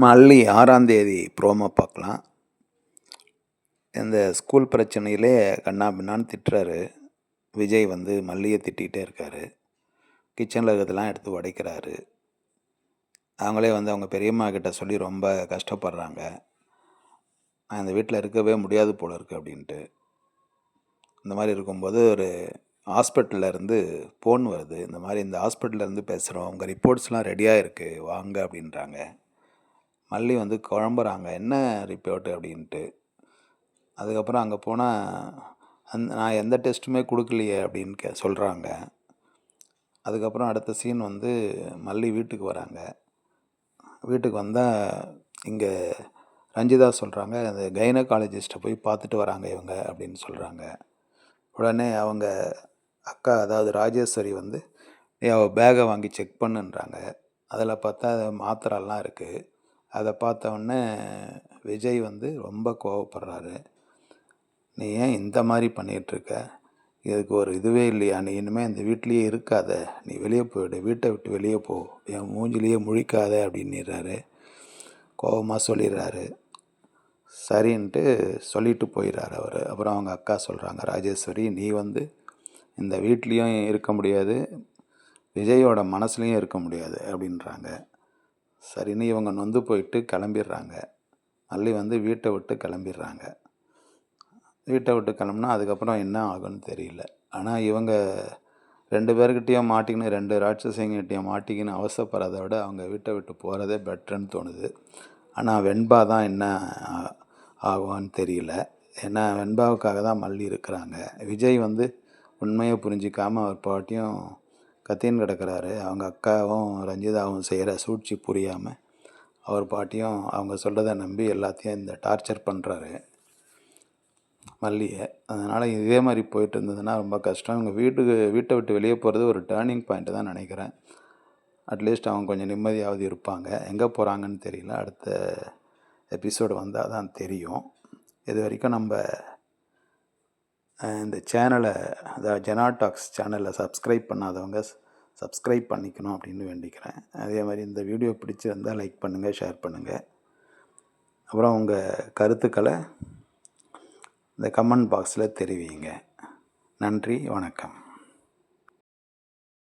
மல்லி ஆறாம் தேதி ப்ரோமோ பார்க்கலாம். இந்த ஸ்கூல் பிரச்சனையிலே கண்ணா பின்னான்னு திட்டுறாரு. விஜய் வந்து மல்லியை திட்டிகிட்டே இருக்காரு. கிச்சனில் இருக்கிறதெல்லாம் எடுத்து உடைக்கிறாரு. அவங்களே வந்து அவங்க பெரியம்மா கிட்ட சொல்லி ரொம்ப கஷ்டப்படுறாங்க. நான் இந்த வீட்டில் இருக்கவே முடியாது போல இருக்கு அப்படின்ட்டு. இந்த மாதிரி இருக்கும்போது ஒரு ஹாஸ்பிட்டல்லேருந்து ஃபோன் வருது. இந்த மாதிரி இந்த ஹாஸ்பிட்டல்ல இருந்து பேசுகிறோம் உங்கள் ரிப்போர்ட்ஸ்லாம் ரெடியாக இருக்குது வாங்க அப்படின்றாங்க. மல்லி வந்து குழம்புறாங்க. என்ன ரிப்போர்ட்டு அப்படின்ட்டு. அதுக்கப்புறம் அங்கே போனால் அந் நான் எந்த டெஸ்ட்டுமே கொடுக்கலையே அப்படின்னு கே சொல்கிறாங்க அதுக்கப்புறம் அடுத்த சீன் வந்து மல்லி வீட்டுக்கு வராங்க. வீட்டுக்கு வந்தால் இங்கே ரஞ்சிதா சொல்கிறாங்க அந்த கைனகாலஜிஸ்ட்டை போய் பார்த்துட்டு வராங்க இவங்க அப்படின்னு சொல்கிறாங்க உடனே அவங்க அக்கா அதாவது ராஜேஸ்வரி வந்து அவள் பேகை வாங்கி செக் பண்ணுன்றாங்க. அதில் பார்த்தா மாத்திரெல்லாம் இருக்குது அதை பார்த்த விஜய் வந்து ரொம்ப கோவப்படுறாரு. நீ ஏன் இந்த மாதிரி பண்ணிகிட்ருக்க? இதுக்கு ஒரு இதுவே இல்லையா? நீ இனிமேல் இந்த வீட்லேயே இருக்காத. நீ வெளியே போயிடு. வீட்டை விட்டு வெளியே போ. என் மூஞ்சிலேயே முழிக்காத அப்படின்னுறாரு. கோவமாக சொல்லிடுறாரு. சரின்ட்டு சொல்லிட்டு போயிடுறாரு அவர். அப்புறம் அவங்க அக்கா சொல்கிறாங்க ராஜேஸ்வரி நீ வந்து இந்த வீட்லேயும் இருக்க முடியாது. விஜயோட மனசுலையும் இருக்க முடியாது அப்படின்றாங்க. சரின்னு இவங்க நொந்து போயிட்டு கிளம்பிடுறாங்க. மல்லி வந்து வீட்டை விட்டு கிளம்பிடுறாங்க. வீட்டை விட்டு கிளம்புனா அதுக்கப்புறம் என்ன ஆகும்னு தெரியல. ஆனால் இவங்க ரெண்டு பேர்கிட்டையும் மாட்டிக்கின்னு ரெண்டு ராட்சசிங்கிட்டையும் மாட்டிக்கின்னு அவசரப்படுறத விட அவங்க வீட்டை விட்டு போகிறதே பெட்டர்ன்னு தோணுது. ஆனால் வெண்பா தான் என்ன ஆகும்னு தெரியல. ஏன்னா வெண்பாவுக்காக தான் மல்லி இருக்கிறாங்க. விஜய் வந்து உண்மையை புரிஞ்சிக்காமல் அவர் பாட்டியும் கத்தின்னு கிடக்கிறாரு. அவங்க அக்காவும் ரஞ்சிதாவும் செய்கிற சூழ்ச்சி புரியாமல் அவர் பாட்டியும் அவங்க சொல்கிறத நம்பி எல்லாத்தையும் இந்த டார்ச்சர் பண்ணுறாரு. மல்லியை அதனால் இதே மாதிரி போயிட்டு இருந்ததுன்னா ரொம்ப கஷ்டம். இவங்க வீட்டுக்கு வீட்டை விட்டு வெளியே போகிறது ஒரு டேர்னிங் பாயிண்ட்டு தான் நினைக்கிறேன். அட்லீஸ்ட் அவங்க கொஞ்சம் நிம்மதியாவது இருப்பாங்க. எங்கே போகிறாங்கன்னு தெரியல. அடுத்த எபிசோடு வந்தால் தான் தெரியும். இது வரைக்கும் நம்ம இந்த சேனலை அதாவது ஜெனா டாக்ஸ் சேனலை சப்ஸ்கிரைப் பண்ணாதவங்க சப்ஸ்கிரைப் பண்ணிக்கணும் அப்படின்னு வேண்டிக்கிறேன். அதே மாதிரி இந்த வீடியோ பிடிச்சிருந்தால் லைக் பண்ணுங்கள் ஷேர் பண்ணுங்கள் அப்புறம் உங்கள் கருத்துக்களை இந்த கமெண்ட் பாக்ஸில் தெரிவிங்க. நன்றி வணக்கம்.